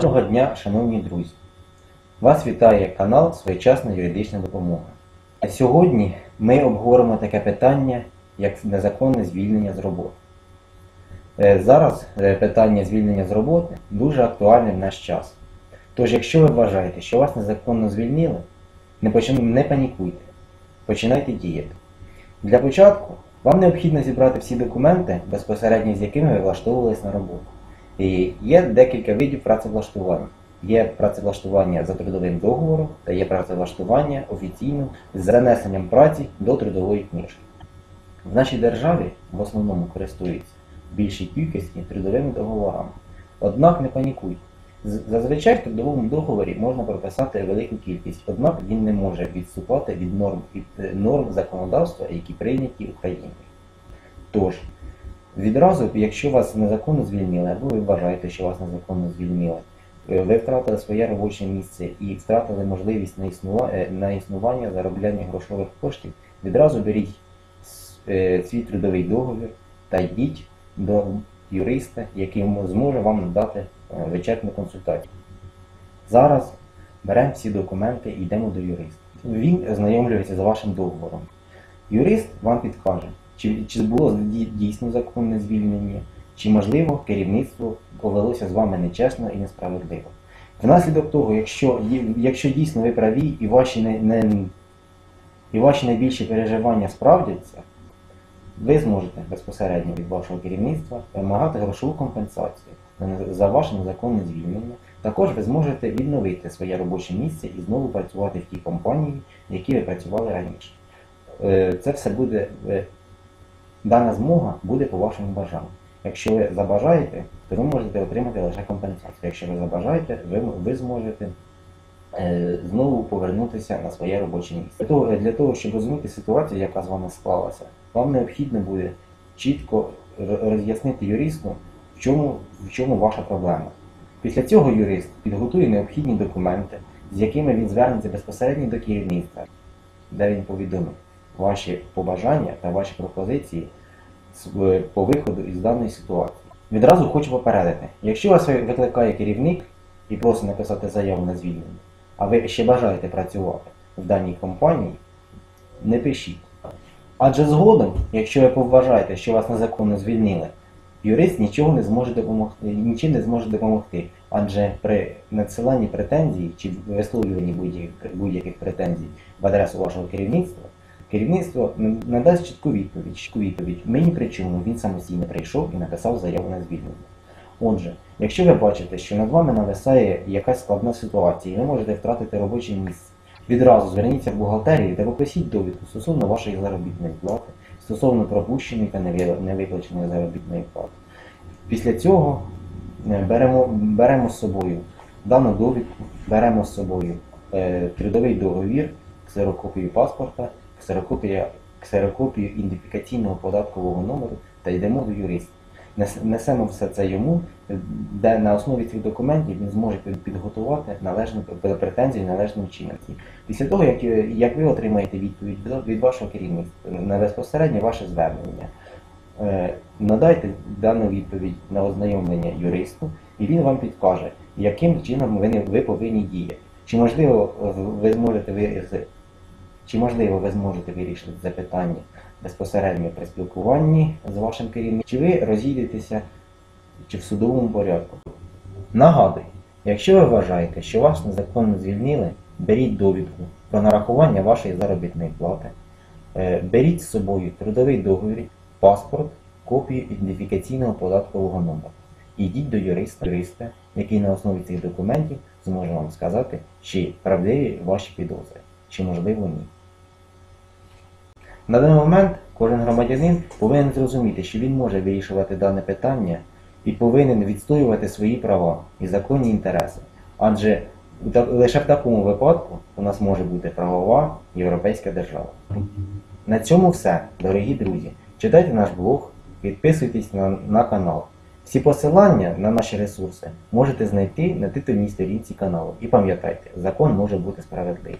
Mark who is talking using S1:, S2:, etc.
S1: Доброго дня, шановні друзі! Вас вітає канал Своєчасна юридична допомога. А сьогодні ми обговоримо таке питання, як незаконне звільнення з роботи. Е, Зараз е, питання звільнення з роботи дуже актуальне в наш час. Тож, якщо ви вважаєте, що вас незаконно звільнили, не, почин- не панікуйте, починайте діяти. Для початку вам необхідно зібрати всі документи, безпосередньо з якими ви влаштовувались на роботу. І є декілька видів працевлаштування. Є працевлаштування за трудовим договором та є працевлаштування офіційно з занесенням праці до трудової книжки. В нашій державі в основному користуються більшій кількості трудовими договорами. Однак не панікуйте. Зазвичай в трудовому договорі можна прописати велику кількість, однак він не може відступати від норм, від е, норм законодавства, які прийняті Україною. Тож, Відразу, якщо вас незаконно звільнили, або ви вважаєте, що вас незаконно звільнили, е, ви втратили своє робоче місце і втратили можливість на, існува... е, на існування заробляння грошових коштів, відразу беріть е, свій трудовий договір та йдіть до юриста, який зможе вам надати вичерпну консультацію. Зараз беремо всі документи і йдемо до юриста. Він ознайомлюється з вашим договором. Юрист вам підкаже, чи, чи було дійсно законне звільнення, чи можливо керівництво повелося з вами нечесно і несправедливо. Внаслідок того, якщо, якщо дійсно ви праві і ваші, не, не, і ваші найбільші переживання справдяться, ви зможете безпосередньо від вашого керівництва вимагати грошову компенсацію за- ваше незаконне звільнення. Також ви зможете відновити своє робоче місце і знову працювати в тій компанії, в якій ви працювали раніше. Е, Це все буде, е, дана змога буде по вашому бажанню. Якщо ви забажаєте, то ви можете отримати лише компенсацію. Якщо ви забажаєте, ви, ви зможете е, знову повернутися на своє робоче місце. Для того, для того, щоб розуміти ситуацію, яка з вами склалася, вам необхідно буде чітко роз'яснити юристу, в чому, в чому ваша проблема. Після цього юрист підготує необхідні документи, з якими він звернеться безпосередньо до керівництва, де він повідомить ваші побажання та ваші пропозиції по виходу із даної ситуації. Відразу хочу попередити, якщо вас викликає керівник і просить написати заяву на звільнення, а ви ще бажаєте працювати в даній компанії, не пишіть. Адже згодом, якщо ви поважаєте, що вас незаконно звільнили, юрист нічого не зможе допомогти, нічим не зможе допомогти. Адже при надсиланні претензій чи висловлюванні будь-яких претензій в адресу вашого керівництва, керівництво надасть чітку відповідь, чітку відповідь. Ми ні при чому, він самостійно прийшов і написав заяву на звільнення. Отже, якщо ви бачите, що над вами нависає якась складна ситуація, і ви можете втратити робоче місце, відразу зверніться в бухгалтерію та попросіть довідку стосовно вашої заробітної плати, стосовно пропущеної та невиплаченої заробітної плати. Після цього е, беремо, беремо з собою дану довідку, беремо з собою е, трудовий договір, ксерокопію паспорта, ксерокопію ідентифікаційного податкового номеру та йдемо до юриста. Несемо все це йому, де на основі цих документів він зможе підготувати належну претензію належним чином. Після того, як, як ви отримаєте відповідь від- вашого керівництва на безпосередньо ваше звернення, е, надайте дану відповідь на ознайомлення юристу, і він вам підкаже, яким чином ви, ви повинні діяти. Чи можливо ви зможете вирішити, чи можливо ви зможете вирішити це питання безпосередньо при спілкуванні з вашим керівником, чи ви розійдетеся чи в судовому порядку. Нагадую, якщо ви вважаєте, що вас незаконно звільнили, беріть довідку про нарахування вашої заробітної плати, Е, беріть з собою трудовий договір, паспорт, копію ідентифікаційного податкового номеру. Йдіть до юриста, юриста, який на основі цих документів зможе вам сказати, чи правдиві ваші підозри, чи можливо ні. На даний момент кожен громадянин повинен зрозуміти, що він може вирішувати дане питання і повинен відстоювати свої права і законні інтереси. Адже лише в такому випадку у нас може бути правова європейська держава. На цьому все, дорогі друзі. Читайте наш блог, підписуйтесь на, на канал. Всі посилання на наші ресурси можете знайти на титульній сторінці каналу. І пам'ятайте, закон може бути справедливий.